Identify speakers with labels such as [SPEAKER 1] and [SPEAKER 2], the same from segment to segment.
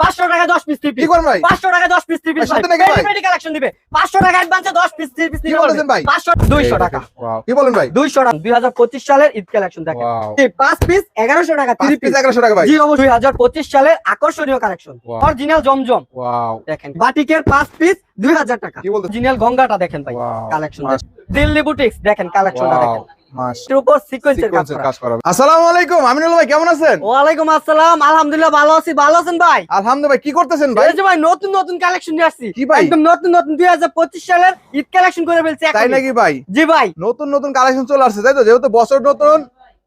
[SPEAKER 1] পাঁচশো টাকা দশ পিস থ্রি
[SPEAKER 2] কি
[SPEAKER 1] পিস
[SPEAKER 2] ভাই?
[SPEAKER 1] পাঁচশো টাকা দশ পিস থ্রি? কালেকশন দিবে। পাঁচশো টাকা অ্যাডভান্সে দশ পিস থ্রি
[SPEAKER 2] ভাই?
[SPEAKER 1] পাঁচশো দুইশো টাকা.
[SPEAKER 2] কি বলেন ভাই?
[SPEAKER 1] দুইশো টাকা। দুই হাজার পঁচিশ সালের ঈদ কালেকশন. জি, পাঁচ পিস এগারোশো টাকা থ্রি
[SPEAKER 2] পিস এগারোশো টাকা ভাই।
[SPEAKER 1] জি অবশ্যই। দুই হাজার পঁচিশ সালের আকর্ষণীয় কালেকশন অরিজিনাল জমজম।
[SPEAKER 2] ওয়াও
[SPEAKER 1] দেখেন বাটিকের পাঁচ পিস দুই হাজার টাকা।
[SPEAKER 2] কি বলতে
[SPEAKER 1] অরিজিনাল গঙ্গাটা দেখেন ভাই। কালেকশন দিল্লি বুটিক্স দেখেন কালেকশনটা দেখেন।
[SPEAKER 2] আসসালামু আলাইকুম আমিনুল ভাই কেমন আছেন?
[SPEAKER 1] ওয়ালাইকুম আসসালাম আলহামদুলিল্লাহ ভালো আছি ভালো আছেন ভাই?
[SPEAKER 2] আলহামদুলিল্লাহ ভাই কি করতেছেন ভাই?
[SPEAKER 1] এই যে ভাই নতুন নতুন কালেকশন নিয়ে আসছি।
[SPEAKER 2] কি ভাই?
[SPEAKER 1] একদম নতুন নতুন দুই হাজার পঁচিশ সালের ঈদ কালেকশন করে ফেলছি
[SPEAKER 2] তাই নাকি ভাই?
[SPEAKER 1] জি ভাই।
[SPEAKER 2] নতুন নতুন কালেকশন চলে আসছে তাই তো? যেহেতু বছর নতুন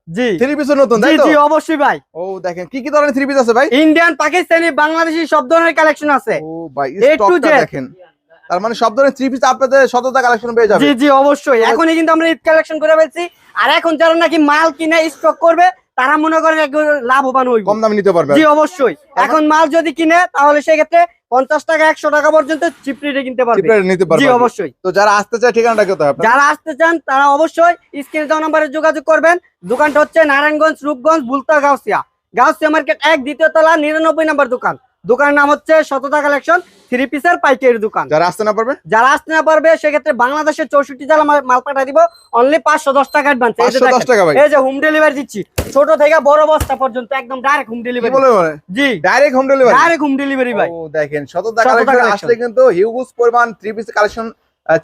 [SPEAKER 1] জি।
[SPEAKER 2] থ্রি পিসও নতুন
[SPEAKER 1] জি
[SPEAKER 2] তাই তো?
[SPEAKER 1] জি অবশ্যই ভাই।
[SPEAKER 2] ও দেখেন কি কি ধরনের থ্রি পিস আছে ভাই?
[SPEAKER 1] ইন্ডিয়ান পাকিস্তানি বাংলাদেশি সব ধরনের কালেকশন আছে।
[SPEAKER 2] ও ভাই স্টকটা দেখেন। তার মানে সব ধরনের থ্রি পিস আপনাদের শততা কালেকশন পেয়ে যাবে।
[SPEAKER 1] জি জি অবশ্যই। এখনই কিন্তু আমরা ঈদ কালেকশন করে ফেলছি। আর এখন যারা নাকি মাল কিনে স্টক করবে তারা মনে করেন লাভবান হইব।
[SPEAKER 2] কম দামে নিতে পারবে।
[SPEAKER 1] জি অবশ্যই। এখন মাল যদি কিনে তাহলে সেক্ষেত্রে পঞ্চাশ টাকা একশো টাকা পর্যন্ত চিপ রেটে কিনতে পারবে।
[SPEAKER 2] চিপে নিতে
[SPEAKER 1] জি অবশ্যই।
[SPEAKER 2] তো যারা আসতে চায় ঠিকানাটা কোথায় আপনার?
[SPEAKER 1] যারা আসতে চান তারা অবশ্যই স্ক্রিনে দেওয়া নাম্বারে যোগাযোগ করবেন। দোকানটা হচ্ছে নারায়ণগঞ্জ রূপগঞ্জ বুলতা গাউসিয়া গাউসিয়া মার্কেট এক দ্বিতীয় তলা নিরানব্বই নাম্বার দোকান। দোকানের নাম হচ্ছে শততা কালেকশন থ্রি পিসের পাইকারি দোকান।
[SPEAKER 2] যারা আসতে না পারবে?
[SPEAKER 1] যারা আসতে না পারবে সেক্ষেত্রে বাংলাদেশের চৌষট্টি জেলা মাল- পাঠা দিব। অনলি পাঁচশো দশ টাকা অ্যাডভান্স এই যে হোম ডেলিভারি দিচ্ছি। ছোট থেকে বড় বস্তা পর্যন্ত একদম ডাইরেক্ট হোম ডেলিভারি জি।
[SPEAKER 2] Direct home delivery
[SPEAKER 1] direct home delivery ভাই।
[SPEAKER 2] ও দেখেন শততা কালেকশন আসলে কিন্তু হিউজ পরিমাণ থ্রি পিস কালেকশন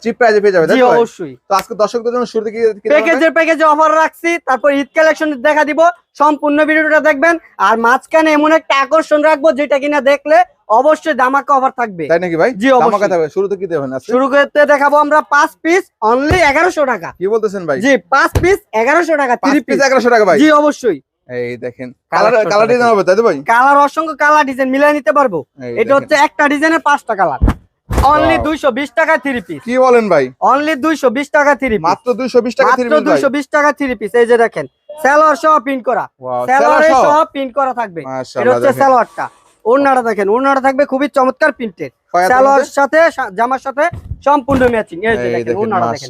[SPEAKER 2] চিপ প্রাইজে পেয়ে যাবে
[SPEAKER 1] জি অবশ্যই।
[SPEAKER 2] তো আজকে দর্শকদের জন্য শুরুতে কি কি দেখাবেন ভাই?
[SPEAKER 1] প্যাকেজের প্যাকেজে অফার রাখছি তারপর ঈদ কালেকশন দেখা দিব সম্পূর্ণ ভিডিওটা দেখবেন আর মাঝখানে এমন একটা আকর্ষণ রাখব যেটা কিনা দেখলে অবশ্যই দামাকা অফার থাকবে।
[SPEAKER 2] তাই নাকি ভাই?
[SPEAKER 1] জি,
[SPEAKER 2] আমার
[SPEAKER 1] অবশ্যই।
[SPEAKER 2] কথা ভাই শুরুতে কি দেবেন
[SPEAKER 1] শুরু করতে দেখাবো আমরা পাঁচ পিস অনলি এগারোশো টাকা।
[SPEAKER 2] কি বলতেছেন ভাই?
[SPEAKER 1] জি পাঁচ পিস এগারোশো টাকা
[SPEAKER 2] পাঁচ
[SPEAKER 1] থ্রি
[SPEAKER 2] পিস
[SPEAKER 1] পিস
[SPEAKER 2] এগারোশো টাকা ভাই।
[SPEAKER 1] জি অবশ্যই।
[SPEAKER 2] এই দেখেন কালার কালার ডিজাইন হবে তাই তো ভাই?
[SPEAKER 1] কালার অসংখ্য কালার ডিজাইন মিলিয়ে নিতে পারব। এটা হচ্ছে একটা ডিজাইনের পাঁচটা কালার অনলি
[SPEAKER 2] Wow.
[SPEAKER 1] দুইশো বিশ টাকা থ্রি পিস
[SPEAKER 2] কি বলেন ভাই?
[SPEAKER 1] অনলি দুইশো বিশ টাকা পিস
[SPEAKER 2] মাত্র টাকা পিস
[SPEAKER 1] টাকা থ্রি পিস এই যে দেখেন সহ করা।
[SPEAKER 2] সহ?
[SPEAKER 1] করা থাকবে। এটা হচ্ছে
[SPEAKER 2] দেখেন।
[SPEAKER 1] স্যালোয়ারটা ওড়নাটা দেখেন ওড়নাটা থাকবে খুবই চমৎকার প্রিন্টের স্যালোয়ার সাথে জামার সাথে সম্পূর্ণ ম্যাচিং এই যে দেখেন
[SPEAKER 2] দেখেন
[SPEAKER 1] ওড়নাটা দেখেন।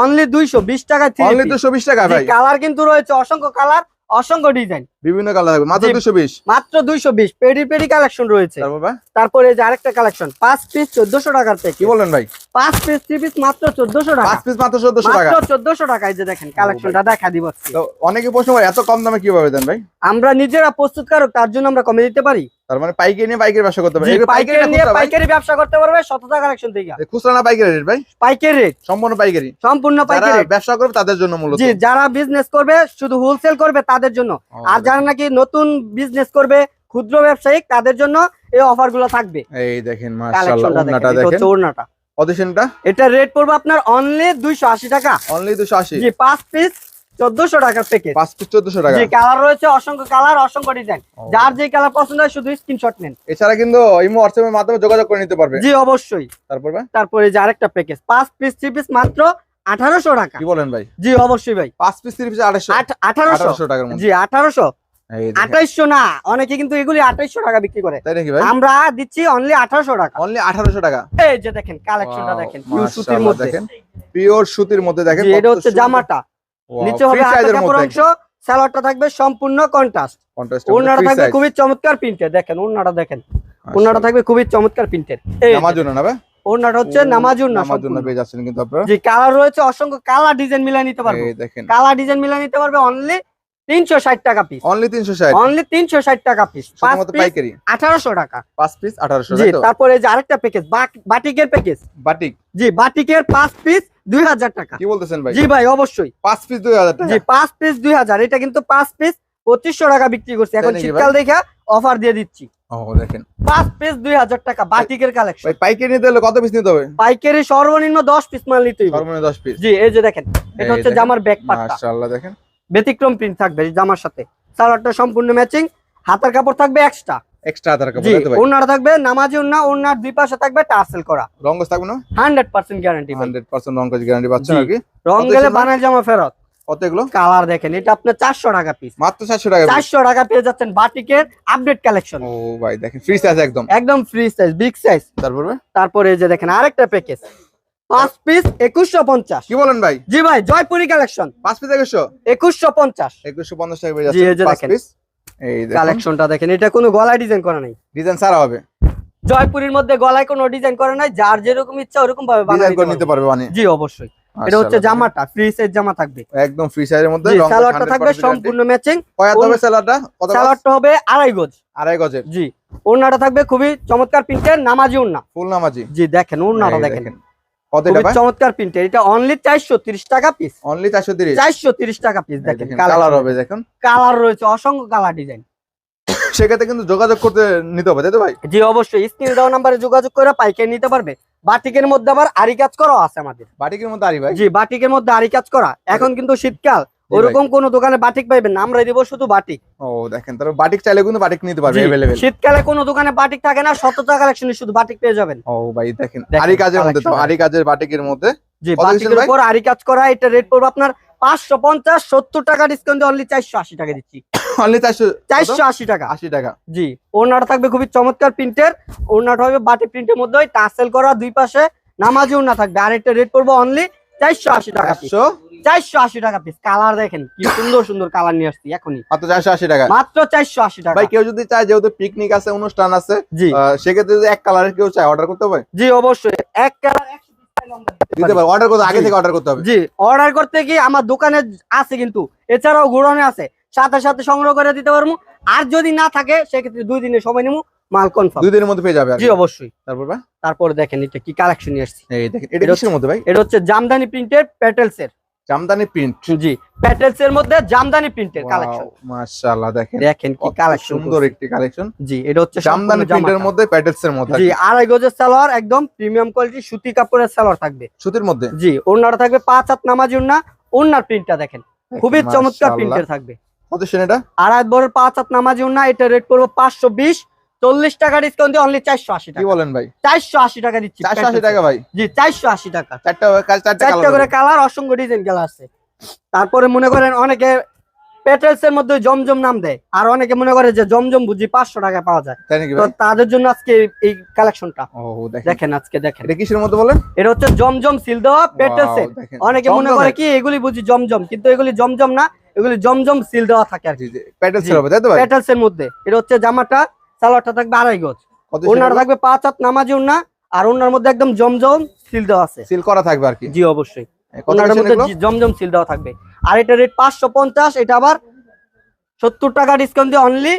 [SPEAKER 1] অনলি 220 টাকা থ্রি
[SPEAKER 2] অনলি দুশো বিশ টাকা ভাই।
[SPEAKER 1] কালার কিন্তু রয়েছে অসংখ্য কালার অসংখ্য ডিজাইন
[SPEAKER 2] বিভিন্ন কালার হবে মাত্র
[SPEAKER 1] জি।
[SPEAKER 2] দুশো বিশ?
[SPEAKER 1] মাত্র 220 পেডি পেডি কালেকশন রয়েছে।
[SPEAKER 2] তারপর
[SPEAKER 1] তারপরে এই যে আরেকটা কালেকশন পাঁচ পিস 1400 টাকার
[SPEAKER 2] কি বলেন ভাই?
[SPEAKER 1] পাঁচ পিস থ্রি পিস মাত্র 1400 টাকা।
[SPEAKER 2] পাঁচ পিস মাত্র চোদ্দশো টাকা।
[SPEAKER 1] মাত্র 1400 টাকা এই যে দেখেন কালেকশনটা দেখা দিব
[SPEAKER 2] তো অনেকে প্রশ্ন করে এত কম দামে কীভাবে দেন ভাই?
[SPEAKER 1] আমরা নিজেরা প্রস্তুতকারক তার জন্য আমরা কমে দিতে পারি।
[SPEAKER 2] তার মানে পাইকারি নিয়ে পাইকারি ব্যবসা করতে পারে
[SPEAKER 1] জি,
[SPEAKER 2] এগুলো
[SPEAKER 1] পাইকারি নিয়ে পাইকারি ব্যবসা করতে পারবে শতটা কালেকশন থেকে।
[SPEAKER 2] খুচরা না পাইকারি রেট ভাই?
[SPEAKER 1] পাইকারি রেট
[SPEAKER 2] সম্পূর্ণ পাইকারি।
[SPEAKER 1] সম্পূর্ণ পাইকারি
[SPEAKER 2] ব্যবসা করবে তাদের জন্য মূলত।
[SPEAKER 1] জি যারা বিজনেস করবে শুধু হোলসেল করবে তাদের জন্য। আর যারা নাকি নতুন বিজনেস করবে ক্ষুদ্র ব্যবসায়ী তাদের জন্য এই অফারগুলো থাকবে।
[SPEAKER 2] এই দেখেন মাশাআল্লাহ
[SPEAKER 1] দেখেন এটা ওড়নাটা।
[SPEAKER 2] অডিশনটা
[SPEAKER 1] এটা রেট পড়বে আপনার অনলি দুইশো আশি টাকা।
[SPEAKER 2] অনলি
[SPEAKER 1] জি পিস চোদ্দশো টাকার প্যাকেজ
[SPEAKER 2] পাঁচ পিস চোদ্দশো টাকা।
[SPEAKER 1] জি কালার রয়েছে অসংখ্য কালার অসংখ্য ডিজাইন যার যে কালার পছন্দ হয় শুধু স্ক্রিনশট নেন।
[SPEAKER 2] এছাড়া কিন্তু ইমো হোয়াটসঅ্যাপের মাধ্যমে যোগাযোগ করে নিতে পারবে।
[SPEAKER 1] জি অবশ্যই।
[SPEAKER 2] তারপর
[SPEAKER 1] তারপরে যে আরেকটা প্যাকেজ পিস পিস মাত্র আঠারোশো টাকা।
[SPEAKER 2] কি বলেন ভাই?
[SPEAKER 1] জি অবশ্যই ভাই।
[SPEAKER 2] পিস টাকার মধ্যে।
[SPEAKER 1] জি আঠারোশো।
[SPEAKER 2] এই দেখেন।
[SPEAKER 1] আঠাইশো না অনেকে কিন্তু এগুলি আঠাইশো টাকা বিক্রি করে।
[SPEAKER 2] তাই নাকি ভাই?
[SPEAKER 1] আমরা দিচ্ছি অনলি আঠারোশো টাকা।
[SPEAKER 2] অনলি আঠারোশো টাকা।
[SPEAKER 1] এই যে দেখেন কালেকশনটা দেখেন পিওর সুতির মধ্যে।
[SPEAKER 2] দেখেন পিওর সুতির মধ্যে দেখেন
[SPEAKER 1] এটা হচ্ছে জামাটা। নিচে হবে
[SPEAKER 2] free
[SPEAKER 1] হাতের
[SPEAKER 2] size এর
[SPEAKER 1] কাপড়
[SPEAKER 2] মধ্যে
[SPEAKER 1] অংশ সালোয়ারটা থাকবে সম্পূর্ণ কন্ট্রাস্ট খুবই চমৎকার প্রিন্টের দেখেন ওড়নাটা দেখেন। ওড়নাটা থাকবে খুবই চমৎকার প্রিন্টের এই
[SPEAKER 2] নামার জন্য না ভাই?
[SPEAKER 1] ওড়নাটা হচ্ছে নামাজুর না
[SPEAKER 2] নামার জন্য পেয়ে যাচ্ছেন কিন্তু আপনারা।
[SPEAKER 1] জি কালার রয়েছে অসংখ্য কালার ডিজাইন মিলিয়ে নিতে পারবে।
[SPEAKER 2] দেখেন।
[SPEAKER 1] কালার ডিজাইন মিলিয়ে নিতে পারবে অনলি তিনশো ষাট টাকা পিস
[SPEAKER 2] অনলি তিনশো ষাট।
[SPEAKER 1] অনলি তিনশো ষাট টাকা পিস
[SPEAKER 2] শুধুমাত্র
[SPEAKER 1] পিস
[SPEAKER 2] পাইকারি।
[SPEAKER 1] আঠারোশো টাকা।
[SPEAKER 2] পাঁচ পিস আঠারোশো
[SPEAKER 1] জি তারপরে যে আরেকটা প্যাকেজ বাটিকের প্যাকেজ
[SPEAKER 2] বাটিক।
[SPEAKER 1] জি বাটিকের পাঁচ পিস দুই হাজার টাকা।
[SPEAKER 2] কি বলতেছেন ভাই?
[SPEAKER 1] জি ভাই অবশ্যই।
[SPEAKER 2] পাঁচ পিস দুই হাজার টাকা।
[SPEAKER 1] জি পিস দুই হাজার। এটা কিন্তু পাঁচ পিস পঁচিশশো টাকা বিক্রি করছি। এখন শীতকাল দেখা অফার দিয়ে দিচ্ছি।
[SPEAKER 2] ও দেখেন।
[SPEAKER 1] পিস দুই হাজার টাকা বাটিকের কালেকশন
[SPEAKER 2] ভাই পাইকারি নিতে হলে কত পিস নিতে হবে?
[SPEAKER 1] পাইকারি সর্বনিম্ন দশ পিস মাল নিতে হবে।
[SPEAKER 2] সর্বনিম্ন পিস
[SPEAKER 1] জি এই যে দেখেন এটা হচ্ছে। জামার ব্যাক পার্টটা
[SPEAKER 2] মাশাআল্লাহ দেখেন।
[SPEAKER 1] ব্যতিক্রম প্রিন্ট থাকবে জামার সাথে। সালোয়ারটা সম্পূর্ণ ম্যাচিং হাতার কাপড় থাকবে এক্সট্রা
[SPEAKER 2] এক্সট্রা আধার
[SPEAKER 1] জি
[SPEAKER 2] তাই ভাই
[SPEAKER 1] ওনার থাকবে নামাজি ওনা ওনার দুই পাশে থাকবে টার্সেল করা।
[SPEAKER 2] রঙ্গস থাকবে না?
[SPEAKER 1] Hundred percent guarantee
[SPEAKER 2] hundred percent রঙ্গস guarantee পাচ্ছেন আর কি।
[SPEAKER 1] রং গেলে? বানায় জামা ফেরত।
[SPEAKER 2] কত এগুলো?
[SPEAKER 1] কালার দেখেন এটা আপনার চারশো টাকা পিস
[SPEAKER 2] মাত্র চারশো টাকা piece।
[SPEAKER 1] চারশো টাকা পেয়ে যাচ্ছেন বাটিকের আপডেট কালেকশন
[SPEAKER 2] ও ভাই দেখেন ফ্রি সাইজ একদম।
[SPEAKER 1] একদম ফ্রি সাইজ বিগ সাইজ
[SPEAKER 2] তারপর
[SPEAKER 1] তারপরে এই যে দেখেন আরেকটা প্যাকেজ পাঁচ পিস একুশশো পঞ্চাশ।
[SPEAKER 2] কি বলেন ভাই?
[SPEAKER 1] জি ভাই জয়পুরি কালেকশন
[SPEAKER 2] পাঁচ পিস একুশশো?
[SPEAKER 1] একুশশো পঞ্চাশ।
[SPEAKER 2] একুশশো টাকা। পিস এই
[SPEAKER 1] কালেকশনটা দেখেন এটা কোনো গলায় ডিজাইন করা নাই।
[SPEAKER 2] ডিজাইন সারা হবে।
[SPEAKER 1] জয়পুরের মধ্যে গলায় কোনো ডিজাইন করা নাই যার যেরকম ইচ্ছা ওরকম ভাবে
[SPEAKER 2] ডিজাইন করে
[SPEAKER 1] নিতে পারবে।
[SPEAKER 2] মানে?
[SPEAKER 1] জি অবশ্যই। এটা হচ্ছে জামাটা ফ্রি সাইজ জামা থাকবে।
[SPEAKER 2] একদম ফ্রি সাইজের মধ্যে
[SPEAKER 1] সালোয়ারটা থাকবে সম্পূর্ণ ম্যাচিং
[SPEAKER 2] কয় হবে সালোয়ারটা?
[SPEAKER 1] সালোয়ারটা হবে আড়াই গজ।
[SPEAKER 2] আড়াই গজের।
[SPEAKER 1] জি ওড়নাটা থাকবে খুবই চমৎকার প্রিন্টের নামাজি ওড়না।
[SPEAKER 2] ফুল নামাজি।
[SPEAKER 1] জি দেখেন ওড়নাটা দেখেন। চমৎকার প্রিন্টের এটা অনলি চারশো টাকা পিস
[SPEAKER 2] অনলি 430
[SPEAKER 1] চারশো তিরিশ টাকা পিস দেখেন
[SPEAKER 2] কালার হবে দেখুন।
[SPEAKER 1] কালার রয়েছে অসংখ্য কালার ডিজাইন
[SPEAKER 2] সেক্ষেত্রে কিন্তু যোগাযোগ করতে নিতে হবে তাই তো ভাই?
[SPEAKER 1] জি অবশ্যই। স্ক্রিন দেওয়া নাম্বারে যোগাযোগ করে পাইকারি নিতে পারবে। বাটিকের মধ্যে আবার আরি কাজ করা আছে আমাদের।
[SPEAKER 2] বাটিকের মধ্যে আরি ভাই?
[SPEAKER 1] জি বাটিকের মধ্যে আরি কাজ করা। এখন কিন্তু শীতকাল। ওরকম কোন দোকানে বাটিক পাইবেন না আমরা দিব শুধু বাটিক
[SPEAKER 2] ও দেখেন তারপর বাটিক চাইলে কিন্তু বাটিক নিতে পারবে
[SPEAKER 1] জি,
[SPEAKER 2] अवेलेबल
[SPEAKER 1] শীতকালে কোনো দোকানে বাটিক থাকে না শতটা কালেকশনে শুধু বাটিক পেয়ে যাবেন
[SPEAKER 2] ও ভাই দেখেন
[SPEAKER 1] দেখেন,
[SPEAKER 2] আরি কাজের মধ্যে তো
[SPEAKER 1] collection।
[SPEAKER 2] আরি কাজের বাটিকের মধ্যে
[SPEAKER 1] জি
[SPEAKER 2] কত
[SPEAKER 1] বাটিকের
[SPEAKER 2] দিচ্ছেন ভাই?
[SPEAKER 1] উপর আরি কাজ করা এটা রেট পড়বে আপনার পাঁচশো পঞ্চাশ সত্তর টাকা ডিসকাউন্ট অনলি চারশো আশি টাকা দিচ্ছি
[SPEAKER 2] অনলি 400
[SPEAKER 1] চারশো আশি টাকা
[SPEAKER 2] 80 টাকা
[SPEAKER 1] জি ওড়নাটা থাকবে খুবই চমৎকার প্রিন্টের ওড়নাটা হবে বাটি প্রিন্টের মধ্যে ওই টাসেল করা দুই পাশে নামাজি ওড়না থাকবে আর এটা রেট পড়বে অনলি চারশো আশি টাকা পিস
[SPEAKER 2] 400
[SPEAKER 1] চারশো আশি টাকা পিস কালার দেখেন কি সুন্দর সুন্দর কালার নিয়ে আসছি এখনই।
[SPEAKER 2] মাত্র 480 টাকা।
[SPEAKER 1] মাত্র চারশো আশি টাকা।
[SPEAKER 2] ভাই কেউ যদি চায় যেহেতু পিকনিক আছে অনুষ্ঠান আছে
[SPEAKER 1] জি।
[SPEAKER 2] সেক্ষেত্রে যদি এক কালারের কেউ চায় অর্ডার করতে
[SPEAKER 1] জি অবশ্যই। এক কালার পারি।
[SPEAKER 2] অর্ডার করতে আগে থেকে অর্ডার করতে হবে।
[SPEAKER 1] জি অর্ডার করতে কি আমার দোকানে আছে কিন্তু। এছাড়াও গোডাউনে আছে। সাথে সাথে সংগ্রহ করে দিতে পারব। আর যদি না থাকে সেক্ষেত্রে দুই দিনের সময় নিবো। মাল কনফার্ম
[SPEAKER 2] দুই দিনের মধ্যে পেয়ে যাবে
[SPEAKER 1] জি অবশ্যই।
[SPEAKER 2] তারপর ভাই?
[SPEAKER 1] তারপরে দেখেন এটা কি কালেকশন নিয়ে আসছি।
[SPEAKER 2] এই দেখেন এটা কিসের মধ্যে ভাই?
[SPEAKER 1] এটা হচ্ছে জামদানি প্রিন্টের প্যাটেলস এর
[SPEAKER 2] জামদানি প্রিন্ট
[SPEAKER 1] জি প্যাটেলস এর মধ্যে জামদানি প্রিন্টের কালেকশন
[SPEAKER 2] মাশাআল্লাহ দেখেন।
[SPEAKER 1] দেখেন কি কালেকশন
[SPEAKER 2] সুন্দর একটি কালেকশন
[SPEAKER 1] জি এটা হচ্ছে
[SPEAKER 2] জামদানি প্রিন্টের মধ্যে প্যাটেলস এর মধ্যে
[SPEAKER 1] জি আড়াই গজের সালোয়ার একদম প্রিমিয়াম কোয়ালিটি সুতি কাপড়ের সালোয়ার থাকবে।
[SPEAKER 2] সুতির মধ্যে?
[SPEAKER 1] জি ওড়নাটা থাকবে পাঁচ হাত নামাজি ওড়না। ওড়নার প্রিন্টটা দেখেন। খুবই চমৎকার প্রিন্টের থাকবে।
[SPEAKER 2] কত সেন এটা?
[SPEAKER 1] আড়াই বড়ের পাঁচ হাত নামাজি ওড়না এটা রেট পড়ব পাঁচশো বিশ। চল্লিশ টাকা ডিসকাউন্ট দিয়ে অনলি চারশো আশি টাকা।
[SPEAKER 2] বলেন ভাই?
[SPEAKER 1] চারশো আশি টাকা দিচ্ছি
[SPEAKER 2] 480 টাকা ভাই।
[SPEAKER 1] জি চারশো আশি টাকা।
[SPEAKER 2] চারটা
[SPEAKER 1] করে
[SPEAKER 2] কালার
[SPEAKER 1] অসংখ্য ডিজাইন কালার আছে। তারপরে মনে করেন অনেকে পেটেলস এর মধ্যে জমজম নাম দেয়। আর অনেকে মনে করে যে জমজম বুঝি পাঁচশো টাকা পাওয়া যায়। তো তাদের জন্য আজকে এই কালেকশনটা
[SPEAKER 2] দেখেন।
[SPEAKER 1] আজকে দেখেন।
[SPEAKER 2] এটা কিসের মধ্যে বলেন?
[SPEAKER 1] এটা হচ্ছে জমজম সিল দেওয়া
[SPEAKER 2] দেখেন।
[SPEAKER 1] অনেকে মনে করে কি এগুলি বুঝি জমজম কিন্তু এগুলি জমজম না এগুলি জমজম সিল দেওয়া থাকে আর কি। এর মধ্যে। এটা হচ্ছে জামাটা সালোয়ারটা থাকবে আড়াই গজ। ওনার থাকবে পাঁচ হাত নামাজি ওনা আর ওনার মধ্যে একদম জমজম সিল দেওয়া আছে।
[SPEAKER 2] সিল করা থাকবে আর কি?
[SPEAKER 1] জি অবশ্যই। ওনার মধ্যে জমজম সিল দেওয়া থাকবে। আর এটা রেট পাঁচশো পঞ্চাশ এটা আবার সত্তর টাকা ডিসকাউন্ট দিয়ে অনলি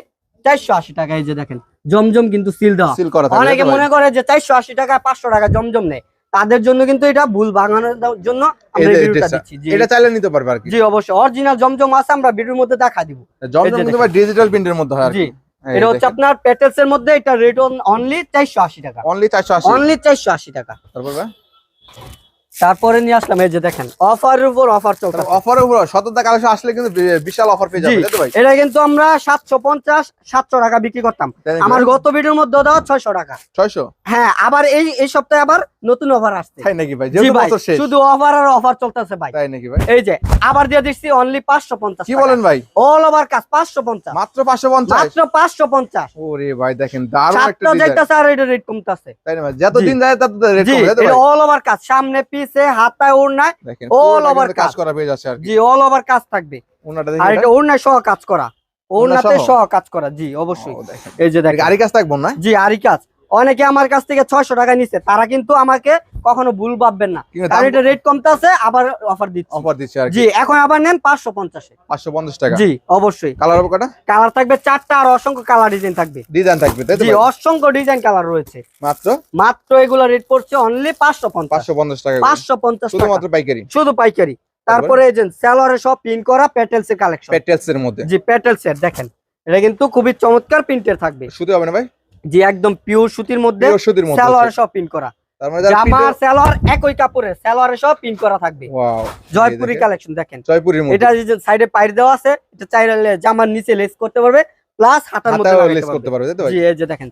[SPEAKER 1] চারশো আশি টাকা এই যে দেখেন জমজম কিন্তু সিল দেওয়া।
[SPEAKER 2] সিল করা থাকবে
[SPEAKER 1] অনেকে মনে করে যে চারশো আশি টাকা পাঁচশো টাকা জমজম নেয় তাদের জন্য কিন্তু এটা ভুল ভাঙানোর জন্য আমরা ভিডিওটা
[SPEAKER 2] এটা-
[SPEAKER 1] দিচ্ছি।
[SPEAKER 2] এটা চাইলে নিতে পারবে আর কি।
[SPEAKER 1] জি অবশ্যই। অরিজিনাল জমজম আছে আমরা ভিডিওর মধ্যে দেখা দিব।
[SPEAKER 2] জমজম কিন্তু ডিজিটাল প্রিন্টের মধ্যে হয় আর কি।
[SPEAKER 1] এটা হচ্ছে আপনার প্যাটেলস এর মধ্যে এটা রেট অনলি চারশো আশি টাকা।
[SPEAKER 2] অনলি 480
[SPEAKER 1] অনলি চারশো আশি টাকা।
[SPEAKER 2] তারপর
[SPEAKER 1] তারপরে নিয়ে আসলাম এই যে দেখেন অফারের উপর অফার চলছে
[SPEAKER 2] অফারের উপর শততা কালেকশন আসলে কিন্তু বিশাল অফার পেয়ে যাবে
[SPEAKER 1] জি।
[SPEAKER 2] তো ভাই?
[SPEAKER 1] এটা কিন্তু আমরা সাতশো পঞ্চাশ সাতশো টাকা বিক্রি করতাম। আমার গত ভিডিওর মধ্যে দেওয়া ছয়শো টাকা।
[SPEAKER 2] 600
[SPEAKER 1] হ্যাঁ আবার এই এই সপ্তাহে আবার নতুন অফার আসছে।
[SPEAKER 2] তাই নাকি ভাই? যেহেতু বছর শেষ।
[SPEAKER 1] শুধু অফার আর অফার চলতেছে ভাই।
[SPEAKER 2] তাই নাকি ভাই?
[SPEAKER 1] এই যে আবার দিয়ে দিচ্ছি অনলি পাঁচশো পঞ্চাশ
[SPEAKER 2] কি বলেন ভাই?
[SPEAKER 1] অল ওভার কাজ পাঁচশো পঞ্চাশ।
[SPEAKER 2] মাত্র 550
[SPEAKER 1] মাত্র পাঁচশো পঞ্চাশ।
[SPEAKER 2] ওরে ভাই দেখেন দারুণ একটা ডিজাইন
[SPEAKER 1] যাইতেছে আর এটা রেট কমতেছে।
[SPEAKER 2] তাই না ভাই? যত দিন যায় তত রেট কমে ভাই?
[SPEAKER 1] অল ওভার কাজ সামনে পিছে হাতায় ওড়নায় অল
[SPEAKER 2] ওভার কাজ। করা পেয়ে যাচ্ছে আর
[SPEAKER 1] জি অল ওভার কাজ থাকবে।
[SPEAKER 2] ওনাটা
[SPEAKER 1] আর এটা। ওড়নায় সহ কাজ করা। ওড়নাতে
[SPEAKER 2] সহ?
[SPEAKER 1] কাজ করা জি অবশ্যই। এই যে দেখেন।
[SPEAKER 2] আরি কাজ থাকব না?
[SPEAKER 1] জি আরি কাজ। অনেকে আমার কাছ থেকে ছয়শো টাকা নিচ্ছে তারা কিন্তু আমাকে কখনো ভুল ভাববেন না। কারণ এটা রেট কমতে আছে আবার অফার দিচ্ছি।
[SPEAKER 2] অফার দিচ্ছে আর কি।
[SPEAKER 1] জি এখন আবার নেন পাঁচশো পঞ্চাশে।
[SPEAKER 2] 550 টাকা?
[SPEAKER 1] জি অবশ্যই।
[SPEAKER 2] কালার হবে কটা?
[SPEAKER 1] কালার থাকবে চারটা আর অসংখ্য কালার ডিজাইন থাকবে।
[SPEAKER 2] ডিজাইন থাকবে তাই তো
[SPEAKER 1] জি অসংখ্য ডিজাইন কালার রয়েছে।
[SPEAKER 2] মাত্র?
[SPEAKER 1] মাত্র এগুলো রেট পড়ছে অনলি পাঁচশো পঞ্চাশ।
[SPEAKER 2] 550 টাকা
[SPEAKER 1] পাঁচশো পঞ্চাশ
[SPEAKER 2] শুধুমাত্র পাইকারি?
[SPEAKER 1] শুধু পাইকারি। তারপরে এই যে স্যালোয়ারে সব প্রিন্ট করা প্যাটেলস এর কালেকশন
[SPEAKER 2] পেটেলস এর মধ্যে।
[SPEAKER 1] জি প্যাটেলস এর দেখেন। এটা কিন্তু খুবই চমৎকার প্রিন্টের থাকবে।
[SPEAKER 2] শুধু হবে না ভাই?
[SPEAKER 1] জি একদম পিওর সুতির মধ্যে স্যালোয়ারে সব প্রিন্ট করা।
[SPEAKER 2] মানে
[SPEAKER 1] জামা একই কাপড়ে সব করা থাকবে। জয়পুরি কালেকশন দেখেন।
[SPEAKER 2] জয়পুরের মধ্যে।
[SPEAKER 1] এটা যে সাইডে পাইর দেওয়া আছে এটা চাইলে জামার নিচে লেস করতে পারবে প্লাস হাতার মধ্যে
[SPEAKER 2] লেস করতে
[SPEAKER 1] পারবে জি এই যে দেখেন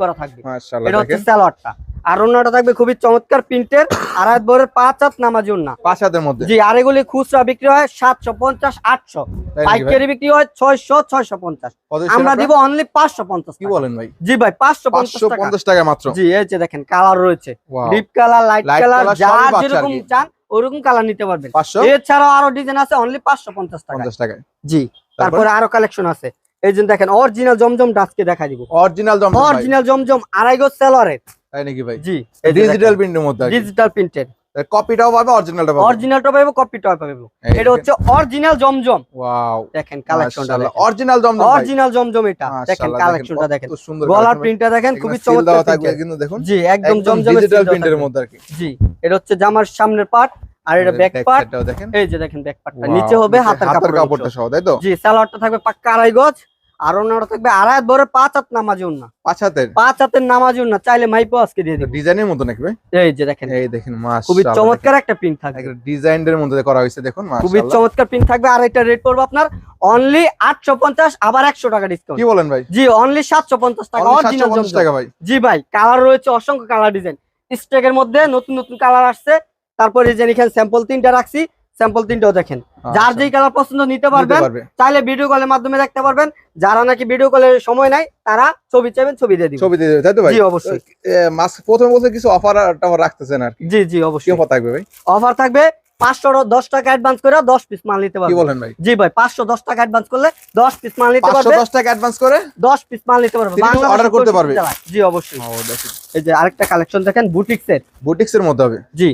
[SPEAKER 1] করা থাকবে। এটা হচ্ছে
[SPEAKER 2] দেখেন।
[SPEAKER 1] স্যালোয়ারটা আর অন্যটা থাকবে খুবই চমৎকার প্রিন্টের। আর এক বরের পাঁচ হাত নামাজ ওন্না
[SPEAKER 2] পাঁচ হাতের মধ্যে।
[SPEAKER 1] জি আর এগুলি খুচরা বিক্রি হয় সাতশো পঞ্চাশ আটশো? পাইকারি বিক্রি হয় ছয়শো ছয়শো পঞ্চাশ। আমরা দিব অনলি পাঁচশো পঞ্চাশ
[SPEAKER 2] কি বলেন ভাই?
[SPEAKER 1] জি ভাই পাঁচশো পঞ্চাশ টাকা।
[SPEAKER 2] পঞ্চাশ টাকা মাত্র।
[SPEAKER 1] জি এই যে দেখেন কালার রয়েছে। ডিপ কালার লাইট কালার
[SPEAKER 2] পাচ্ছে
[SPEAKER 1] যেরকম চান ওরকম কালার নিতে পারবেন। এছাড়াও আরও ডিজাইন আছে অনলি পাঁচশো পঞ্চাশ টাকা জি তারপরে? আরও কালেকশন আছে। এই যে দেখেন অরিজিনাল জমজম ডাস্কে দেখা দিব।
[SPEAKER 2] অরিজিনাল জমজম
[SPEAKER 1] অরিজিনাল জমজম আড়াই গজ সেলরের
[SPEAKER 2] তাই নাকি ভাই?
[SPEAKER 1] জি
[SPEAKER 2] ডিজিটাল প্রিন্টের মধ্যে
[SPEAKER 1] ডিজিটাল প্রিন্টেড
[SPEAKER 2] কপিটাও পাবে অরিজিনালটা পাবে।
[SPEAKER 1] অরিজিনালটা পাবো কপিটাও পাবো। এটা হচ্ছে অরিজিনাল জমজম।
[SPEAKER 2] ওয়াও
[SPEAKER 1] দেখেন কালেকশনটা দেখেন।
[SPEAKER 2] অরিজিনাল জমজম
[SPEAKER 1] অরিজিনাল জমজম এটা। দেখেন কালেকশনটা দেখেন। গলার প্রিন্টটা দেখেন খুবই চমৎকার
[SPEAKER 2] কিন্তু দেখুন।
[SPEAKER 1] জি একদম জমজমের
[SPEAKER 2] ডিজিটাল প্রিন্টের মধ্যে আর কি।
[SPEAKER 1] জি এটা হচ্ছে জামার সামনের পার্ট আর এটা ব্যাক পার্ট
[SPEAKER 2] দেখেন।
[SPEAKER 1] এই যে দেখেন ব্যাক পার্টটা নিচে হবে হাতের
[SPEAKER 2] হাতের
[SPEAKER 1] কাপড়
[SPEAKER 2] কাপড়টা সহ তাই তো?
[SPEAKER 1] জি সালোয়ারটা থাকবে পাক্কা আড়াই গজ। আর ওনাটা থাকবে আড়াই হাত ভরে পাঁচ হাত নামাজি উন্না
[SPEAKER 2] পাঁচ হাতের?
[SPEAKER 1] পাঁচ হাতের নামাজি উন্না চাইলে মাইপো আজকে দিয়ে
[SPEAKER 2] ডিজাইনের মতো নাকি ভাই?
[SPEAKER 1] এই যে দেখেন।
[SPEAKER 2] এই দেখেন মাশাআল্লাহ
[SPEAKER 1] খুবই চমৎকার একটা থাকবে।
[SPEAKER 2] ডিজাইনের মধ্যে করা হয়েছে দেখুন
[SPEAKER 1] খুবই চমৎকার থাকবে। আর এটা রেট পড়বে আপনার অনলি আটশো পঞ্চাশ আবার একশো টাকা ডিসকাউন্ট
[SPEAKER 2] কি বলেন ভাই?
[SPEAKER 1] জি অনলি সাতশো পঞ্চাশ টাকা অরিজিনাল
[SPEAKER 2] 750 টাকা ভাই।
[SPEAKER 1] জি ভাই কালার রয়েছে অসংখ্য কালার ডিজাইন স্টেকের মধ্যে নতুন নতুন কালার আসছে। তারপরে যে এখানে স্যাম্পল তিনটা রাখছি। স্যাম্পল তিনটাও দেখেন। যার যেই কালার পছন্দ নিতে পারবেন
[SPEAKER 2] পারবে।
[SPEAKER 1] চাইলে ভিডিও কলের মাধ্যমে দেখতে পারবেন। যারা নাকি ভিডিও কলের সময় নাই তারা ছবি চাইবেন ছবি দিয়ে দিবেন।
[SPEAKER 2] ছবি দিয়ে দেবে তাই তো ভাই?
[SPEAKER 1] জি অবশ্যই।
[SPEAKER 2] এ, মাস প্রথমে বলতে কিছু অফার টাফার রাখতেছেন আর
[SPEAKER 1] জি জি
[SPEAKER 2] কি
[SPEAKER 1] অবশ্যই
[SPEAKER 2] অফার থাকবে ভাই?
[SPEAKER 1] অফার থাকবে পাঁচশো দশ টাকা অ্যাডভান্স করে দশ পিস মাল নিতে
[SPEAKER 2] কি
[SPEAKER 1] পারবেন
[SPEAKER 2] বলেন ভাই?
[SPEAKER 1] জি ভাই পাঁচশো দশ টাকা অ্যাডভান্স করলে দশ পিস মাল নিতে পারবে।
[SPEAKER 2] দশ টাকা অ্যাডভান্স করে
[SPEAKER 1] দশ পিস মাল নিতে পারবে।
[SPEAKER 2] piece করতে পারবে?
[SPEAKER 1] জি অবশ্যই।
[SPEAKER 2] ও দেখেন।
[SPEAKER 1] এই যে আরেকটা কালেকশন দেখেন বুটিক্স এর
[SPEAKER 2] বুটিক্স মধ্যে হবে।
[SPEAKER 1] জি।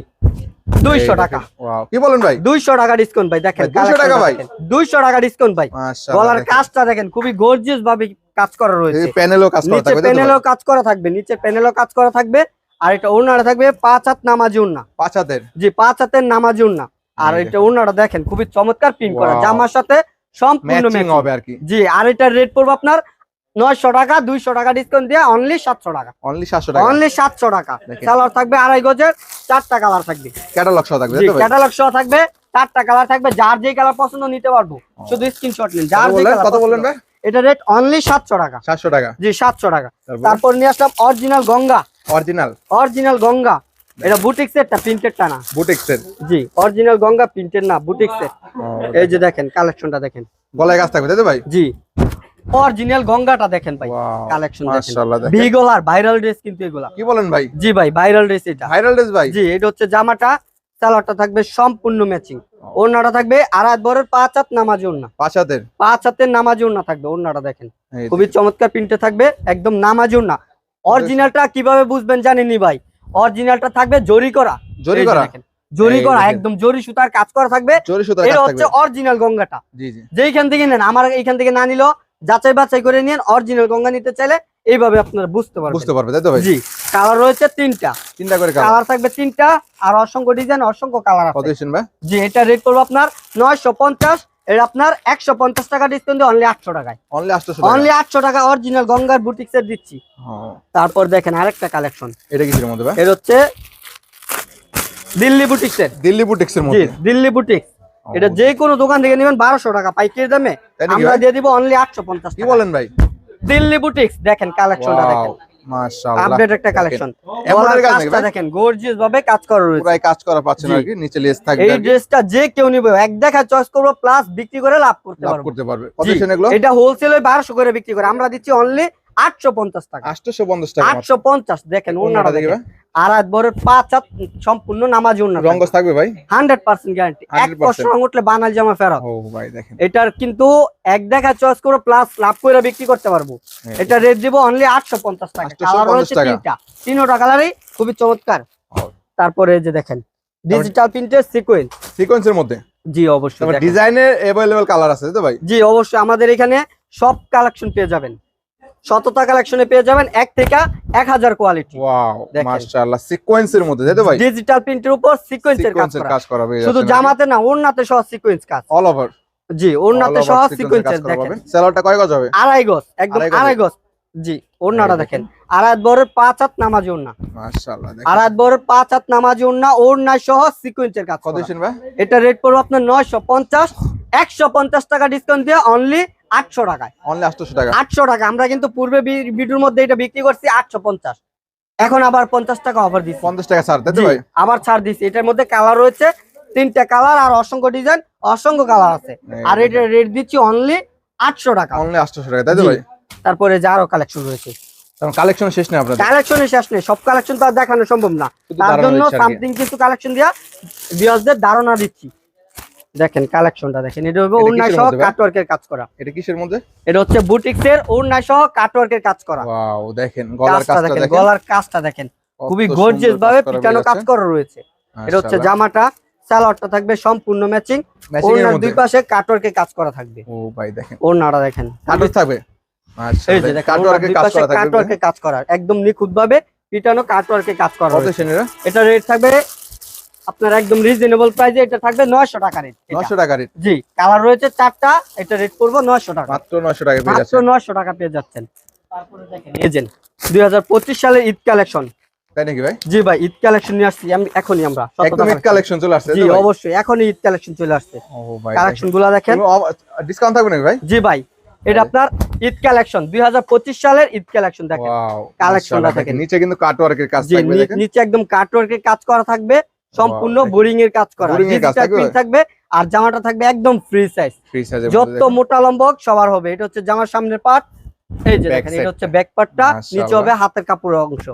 [SPEAKER 1] দুইশো
[SPEAKER 2] এই
[SPEAKER 1] টাকা।
[SPEAKER 2] দেখেন। Wow, কি বলেন ভাই?
[SPEAKER 1] দুইশো টাকা ডিসকাউন্ট ভাই দেখেন
[SPEAKER 2] 200 টাকা ভাই?
[SPEAKER 1] দুইশো টাকা ডিসকাউন্ট ভাই। গলার কাজটা দেখেন খুবই গর্জিয়াস ভাবে কাজ করা
[SPEAKER 2] এই প্যানেলও কাজ করা
[SPEAKER 1] নিচে
[SPEAKER 2] থাকবে তাই
[SPEAKER 1] প্যানেলও কাজ করা থাকবে নিচে প্যানেলও কাজ করা থাকবে আর এটা থাকবে পাঁচ হাত নামাজি উন্না
[SPEAKER 2] পাঁচ হাতের?
[SPEAKER 1] জি পাঁচ হাতের নামাজি আর এটা দেখেন। খুবই চমৎকার প্রিন্ট করা। জামার সাথে সম্পূর্ণ
[SPEAKER 2] ম্যাচিং হবে আর কি।
[SPEAKER 1] জি আর এটার রেট পড়বে আপনার নয়শো টাকা দুইশো টাকা ডিসকাউন্ট দিয়ে অনলি সাতশো টাকা।
[SPEAKER 2] অনলি সাতশো টাকা।
[SPEAKER 1] অনলি সাতশো টাকা। কালার থাকবে আড়াই গজের চারটা কালার থাকবে।
[SPEAKER 2] ক্যাটালগ সহ থাকবে
[SPEAKER 1] ক্যাটালগ সহ থাকবে চারটা কালার থাকবে যার যে কালার পছন্দ নিতে পারব। শুধু স্ক্রিনশট নিন যার যে
[SPEAKER 2] কত বললেন ভাই?
[SPEAKER 1] এটা রেট অনলি সাতশো টাকা।
[SPEAKER 2] সাতশো টাকা।
[SPEAKER 1] জি সাতশো টাকা।
[SPEAKER 2] তারপর?
[SPEAKER 1] নিয়ে আসলাম original Ganga.
[SPEAKER 2] Original
[SPEAKER 1] original Ganga. এটা বুটিক্স এরটা প্রিন্টেডটা না।
[SPEAKER 2] বুটিক্স এর
[SPEAKER 1] জি অরিজিনাল গঙ্গা প্রিন্টেড না বুটিক্স এর এই যে দেখেন। কালেকশনটা দেখেন।
[SPEAKER 2] গলায় কাজ থাকবে তাই তো ভাই?
[SPEAKER 1] জি। অরিজিনাল গঙ্গাটা দেখেন ভাই। কালেকশন দেখেন।
[SPEAKER 2] দেখেন।
[SPEAKER 1] ভাইরাল ড্রেস কিন্তু এগুলা।
[SPEAKER 2] কি বলেন ভাই?
[SPEAKER 1] জি ভাই ভাইরাল ড্রেস এটা।
[SPEAKER 2] ভাইরাল ড্রেস ভাই?
[SPEAKER 1] জি এটা হচ্ছে জামাটা সালোয়ারটা থাকবে সম্পূর্ণ ম্যাচিং ওড়নাটা থাকবে আড়াই বরের পাঁচ হাত নামাজি ওড়না।
[SPEAKER 2] পাঁচ হাতের?
[SPEAKER 1] পাঁচ হাতের নামাজি ওড়না থাকবে ওড়নাটা দেখেন। খুবই চমৎকার প্রিন্টে থাকবে একদম নামাজি ওড়না। অরিজিনালটা কীভাবে বুঝবেন জানেননি ভাই? অরিজিনালটা থাকবে জরি করা।
[SPEAKER 2] জরি করা?
[SPEAKER 1] দেখেন, জরি করা একদম জরি সুতার কাজ করা থাকবে। এটা হচ্ছে অরিজিনাল গঙ্গাটা।
[SPEAKER 2] জি জি।
[SPEAKER 1] যেইখান থেকে নেন আমার এইখান থেকে না নিল যাচাই বাছাই করে নিন অরিজিনাল গঙ্গা নিতে চাইলে এইভাবে আপনারা বুঝতে পারবেন।
[SPEAKER 2] বুঝতে পারবেন তাই তো ভাই?
[SPEAKER 1] জি কালার রয়েছে তিনটা।
[SPEAKER 2] চিন্তা করে
[SPEAKER 1] কালার থাকবে তিনটা আর অসংখ্য ডিজাইন অসংখ্য কালার আছে। জি এটা রেট করব আপনার নয়শো পঞ্চাশ এটা আপনার একশো পঞ্চাশ টাকা ডিসকাউন্ট দিয়ে অনলি আটশো টাকায়।
[SPEAKER 2] অনলি আটশো টাকা।
[SPEAKER 1] অনলি আটশো টাকা অরিজিনাল গঙ্গার বুটিক্স এর দিচ্ছি।
[SPEAKER 2] ও,
[SPEAKER 1] তারপর দেখেন আরেকটা কালেকশন
[SPEAKER 2] এটা কিসের মধ্যে ভাই?
[SPEAKER 1] এর হচ্ছে দিল্লি বুটিক্স এর
[SPEAKER 2] দিল্লি বুটিক্স এর
[SPEAKER 1] জি
[SPEAKER 2] মধ্যে।
[SPEAKER 1] দিল্লি বুটিক্স
[SPEAKER 2] ও,
[SPEAKER 1] এটা যে কোনো দোকান থেকে নেবেন বারোশো টাকা পাইকারি দামে। আমরা দিয়ে দিব অনলি আটশো পঞ্চাশ
[SPEAKER 2] কি বলেন ভাই?
[SPEAKER 1] দিল্লি বুটিক্স দেখেন কালেকশনটা দেখেন। আপডেট একটা কালেকশন দেখেন গর্জিয়াস ভাবে কাজ করা রয়েছে।
[SPEAKER 2] পুরাই কাজ করা পাচ্ছেন আর কি নিচে লেস থাকবে
[SPEAKER 1] এই ড্রেসটা যে কেউ নিবে এক দেখা চয়েস করব প্লাস বিক্রি করে লাভ করতে
[SPEAKER 2] লাভ করতে পারবে। কত এগুলো?
[SPEAKER 1] এটা হোলসেলে বারোশো করে বিক্রি করে। আমরা দিচ্ছি অনলি আটশো পঞ্চাশ টাকা।
[SPEAKER 2] পঞ্চাশ টাকা
[SPEAKER 1] আটশো পঞ্চাশ দেখেন ওনারা আর এক বরের পাঁচ হাত সম্পূর্ণ নামাজ ওনার।
[SPEAKER 2] রঙ্গস থাকবে ভাই?
[SPEAKER 1] হান্ড্রেড পার্সেন্ট গ্যারান্টি এক বছর রং উঠলে বানাল জামা ফেরত।
[SPEAKER 2] ভাই দেখেন।
[SPEAKER 1] এটার কিন্তু এক দেখা চয়েস করে প্লাস লাভ করে বিক্রি করতে পারব। এটা রেট দিব অনলি আটশো পঞ্চাশ টাকা। কালার
[SPEAKER 2] টাকা।
[SPEAKER 1] তিনটা। তিনোটা কালারই খুবই চমৎকার। তারপরে যে দেখেন ডিজিটাল প্রিন্টের সিকোয়েন্স
[SPEAKER 2] সিকোয়েন্সের মধ্যে?
[SPEAKER 1] জি অবশ্যই
[SPEAKER 2] ডিজাইনের কালার আছে তো ভাই?
[SPEAKER 1] জি অবশ্যই। আমাদের এখানে সব কালেকশন পেয়ে যাবেন। শততা কালেকশনে পেয়ে যাবেন এক থেকে এক হাজার কোয়ালিটি
[SPEAKER 2] মাশাআল্লাহ সিকোয়েন্সের মধ্যে তাই তো ভাই?
[SPEAKER 1] ডিজিটাল প্রিন্টের উপর সিকোয়েন্সের কাজ করা। শুধু জামাতে না ওড়নাতে সহ সিকোয়েন্স কাজ।
[SPEAKER 2] অল ওভার
[SPEAKER 1] জি ওড়নাতে সহ সিকোয়েন্সের দেখেন।
[SPEAKER 2] সেলারটা কয় গজ হবে?
[SPEAKER 1] আড়াই গজ একদম
[SPEAKER 2] আড়াই গজে?
[SPEAKER 1] জি ওড়নাটা দেখেন। আড়াই বরের পাঁচ হাত নামাজি ওড়না।
[SPEAKER 2] মাশাআল্লাহ
[SPEAKER 1] আড়াই বরের পাঁচ হাত নামাজি ওড়না ওড়না সহ সিকোয়েন্সের কাজ
[SPEAKER 2] কত ভাই?
[SPEAKER 1] এটা রেট পড়বে আপনার নয়শো পঞ্চাশ একশো পঞ্চাশ টাকা ডিসকাউন্ট দিয়ে অনলি আটশো টাকায়।
[SPEAKER 2] অনলি 800 টাকা।
[SPEAKER 1] আটশো টাকা। আমরা কিন্তু পূর্বে ভিডিওর মধ্যে এটা বিক্রি করছি আটশো পঞ্চাশ। এখন আবার পঞ্চাশ টাকা অফার দিচ্ছি
[SPEAKER 2] 50 টাকা ছাড় তাই তো
[SPEAKER 1] জি,
[SPEAKER 2] ভাই?
[SPEAKER 1] আবার ছাড় দিচ্ছি এটার মধ্যে কালার রয়েছে তিনটা কালার আর অসংখ্য ডিজাইন অসংখ্য কালার আছে। আর এটা রেট দিচ্ছি অনলি আটশো টাকা।
[SPEAKER 2] অনলি 800 টাকা তাই তো ভাই?
[SPEAKER 1] তারপরে যে আরও কালেকশন রয়েছে।
[SPEAKER 2] কালেকশন শেষ নেই আপনাদের।
[SPEAKER 1] কালেকশনের শেষ নেই। সব কালেকশন তো আর দেখানো সম্ভব না। তার জন্য সামথিং কিছু কালেকশন দিয়া বিয়াসদের ধারণা দিচ্ছি। দেখেন কালেকশনটা দেখেন এটা হবে ওড়না সহ? কাটওয়ার্কের কাজ করা।
[SPEAKER 2] এটা কিসের মধ্যে?
[SPEAKER 1] এটা হচ্ছে বুটিক্স এর ওড়না সহ কাটওয়ার্কের কাজ করা।
[SPEAKER 2] ওয়াও দেখেন গলার
[SPEAKER 1] কাজটা দেখেন গলার কাজটা দেখেন। খুবই গর্জিয়াস ভাবে পিটানো কাজ করা রয়েছে। এটা হচ্ছে জামাটা সালোয়ারটা থাকবে সম্পূর্ণ ম্যাচিং ওড়নার। দুই পাশে কাটওয়ার্কের কাজ করা থাকবে।
[SPEAKER 2] ও ভাই দেখেন।
[SPEAKER 1] ওড়নাটা দেখেন।
[SPEAKER 2] কাটওয়ার্ক থাকবে?
[SPEAKER 1] এই যে
[SPEAKER 2] কাটওয়ার্কের কাজ করা থাকবে
[SPEAKER 1] কাটওয়ার্কের কাজ করা। একদম নিখুঁত ভাবে পিটানো কাটওয়ার্কের কাজ করা রয়েছে। এটা রেট থাকবে আপনার একদম রিজনেবল প্রাইসে এটা থাকবে 900 টাকা রেট
[SPEAKER 2] 900 টাকা রেট
[SPEAKER 1] জি কালার রয়েছে চারটা এটা রেট করব 900 টাকা।
[SPEAKER 2] মাত্র 900 টাকা পেয়ে
[SPEAKER 1] মাত্র
[SPEAKER 2] যাচ্ছে
[SPEAKER 1] 900 টাকা পেয়ে যাচ্ছেন। তারপরে দেখেন এজেন্ট 2025 সালের ঈদ কালেকশন
[SPEAKER 2] তাই নাকি ভাই?
[SPEAKER 1] জি ভাই ঈদ কালেকশন নিয়ে আসছি আমি এখনই আমরা
[SPEAKER 2] একদম ঈদ কালেকশন চলে আসছে
[SPEAKER 1] জি অবশ্যই এখনই ঈদ কালেকশন চলে আসছে।
[SPEAKER 2] ও ভাই
[SPEAKER 1] কালেকশনগুলা দেখেন।
[SPEAKER 2] ডিসকাউন্ট থাকবে নাকি ভাই?
[SPEAKER 1] জি ভাই এটা আপনার ঈদ কালেকশন 2025 সালের ঈদ কালেকশন দেখেন।
[SPEAKER 2] ওয়াও
[SPEAKER 1] কালেকশনটা দেখেন।
[SPEAKER 2] নিচে কিন্তু কাটওয়ার্কের কাজ থাকবে দেখেন।
[SPEAKER 1] নিচে একদম কাটওয়ার্কের কাজ করা থাকবে। সম্পূর্ণ বোরিং এর কাজ করা।
[SPEAKER 2] থাকবে?
[SPEAKER 1] আর জামাটা থাকবে একদম ফ্রি সাইজ যত মোটা লম্বা হোক সবার হবে। এটা হচ্ছে জামার সামনের পার্ট এই যে দেখেন এটা হচ্ছে ব্যাক পার্টটা। নিচে হবে হাতের কাপড়ের অংশ।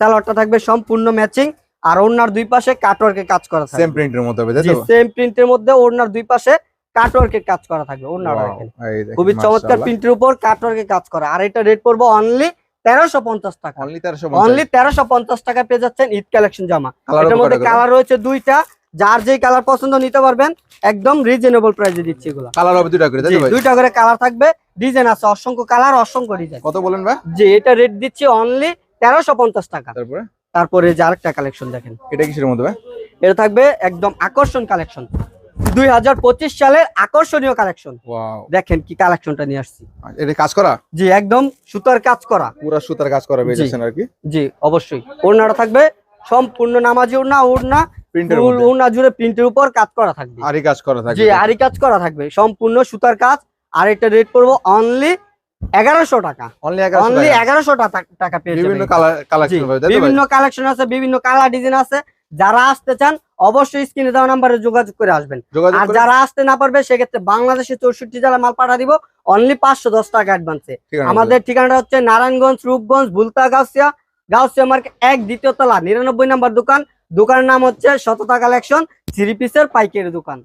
[SPEAKER 1] সালোয়ারটা থাকবে সম্পূর্ণ ম্যাচিং আর ওড়নার দুই পাশে কাটওয়ার্কের কাজ করা
[SPEAKER 2] সেম
[SPEAKER 1] থাকবে।
[SPEAKER 2] প্রিন্টের মধ্যে হবে তাই
[SPEAKER 1] সেম প্রিন্টের মধ্যে ওড়নার দুই পাশে কাটওয়ার্কের কাজ করা থাকবে ওড়নাটা দেখেন। খুবই চমৎকার প্রিন্টের উপর কাটওয়ার্কের কাজ করা। আর এটা রেট পড়ব অনলি তেরোশো পঞ্চাশ টাকা।
[SPEAKER 2] অনলি
[SPEAKER 1] তেরোশো পঞ্চাশ। টাকা পেয়ে যাচ্ছেন ঈদ কালেকশন জামা। এটার মধ্যে কালার রয়েছে দুইটা। যার যেই কালার পছন্দ নিতে পারবেন একদম রিজনেবল প্রাইসে দিচ্ছি এগুলো।
[SPEAKER 2] কালার হবে দুইটা করে
[SPEAKER 1] দুইটা কালার থাকবে। ডিজাইন আছে অসংখ্য কালার অসংখ্য ডিজাইন
[SPEAKER 2] কত বলেন ভাই?
[SPEAKER 1] জি এটা রেট দিচ্ছি অনলি তেরোশো পঞ্চাশ টাকা।
[SPEAKER 2] তারপরে?
[SPEAKER 1] তারপরে যে আরেকটা কালেকশন দেখেন।
[SPEAKER 2] এটা কিসের মধ্যে ভাই?
[SPEAKER 1] এটা থাকবে একদম আকর্ষণ কালেকশন দুই হাজার পঁচিশ সালের আকর্ষণীয় কালেকশন দেখেন কি কালেকশনটা নিয়ে আসছি।
[SPEAKER 2] এটা কাজ করা?
[SPEAKER 1] জি একদম সুতার কাজ করা।
[SPEAKER 2] পুরো সুতার কাজ করা পেয়ে আর কি
[SPEAKER 1] জি অবশ্যই। ওড়নাটা থাকবে সম্পূর্ণ নামাজি ওড়না ওড়না
[SPEAKER 2] প্রিন্টের
[SPEAKER 1] ফুল ওড়না জুড়ে প্রিন্টের উপর কাজ করা থাকবে।
[SPEAKER 2] কাজ করা থাকে
[SPEAKER 1] জি আরি কাজ করা থাকবে। সম্পূর্ণ সুতার কাজ। আর এটা রেট পড়ব অনলি এগারোশো টাকা।
[SPEAKER 2] অনলি
[SPEAKER 1] এগারোশো টাকা। পেয়ে
[SPEAKER 2] বিভিন্ন কালেকশন
[SPEAKER 1] আছে বিভিন্ন কালার ডিজাইন আছে। যারা আসতে চান অবশ্যই স্ক্রিনে দেওয়া নাম্বারে যোগাযোগ করে আসবেন। আর যারা আসতে না পারবে সেক্ষেত্রে বাংলাদেশে চৌষট্টি জেলা মাল পাঠা দিব অনলি পাঁচশো দশ টাকা অ্যাডভান্সে আমাদের ঠিকানাটা হচ্ছে নারায়ণগঞ্জ রূপগঞ্জ ভুলতা গাউসিয়া। গাউসিয়া মার্কেট এক দ্বিতীয় তলা নিরানব্বই নাম্বার দোকান। দোকানের নাম হচ্ছে শততা কালেকশন থ্রি পিসের পাইকারি দোকান।